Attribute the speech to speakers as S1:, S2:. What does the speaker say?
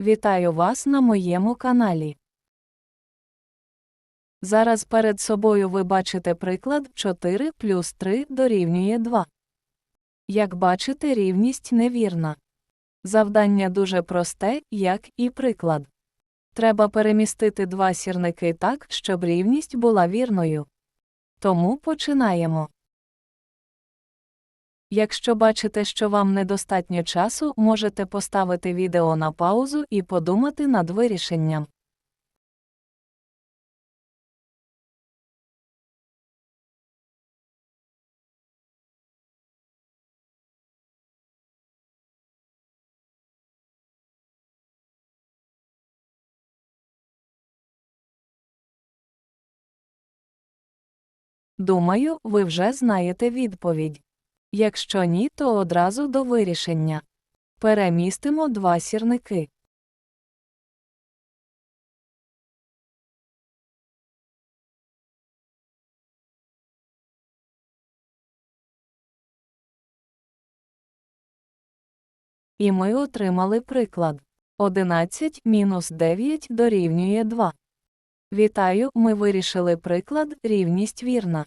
S1: Вітаю вас на моєму каналі. Зараз перед собою ви бачите приклад 4 плюс 3 дорівнює 2. Як бачите, рівність невірна. Завдання дуже просте, як і приклад. Треба перемістити два сірники так, щоб рівність була вірною. Тому починаємо. Якщо бачите, що вам недостатньо часу, можете поставити відео на паузу і подумати над вирішенням. Думаю, ви вже знаєте відповідь. Якщо ні, то одразу до вирішення. Перемістимо два сірники. І ми отримали приклад. 11 мінус 9 дорівнює 2. Вітаю, ми вирішили приклад, рівність вірна.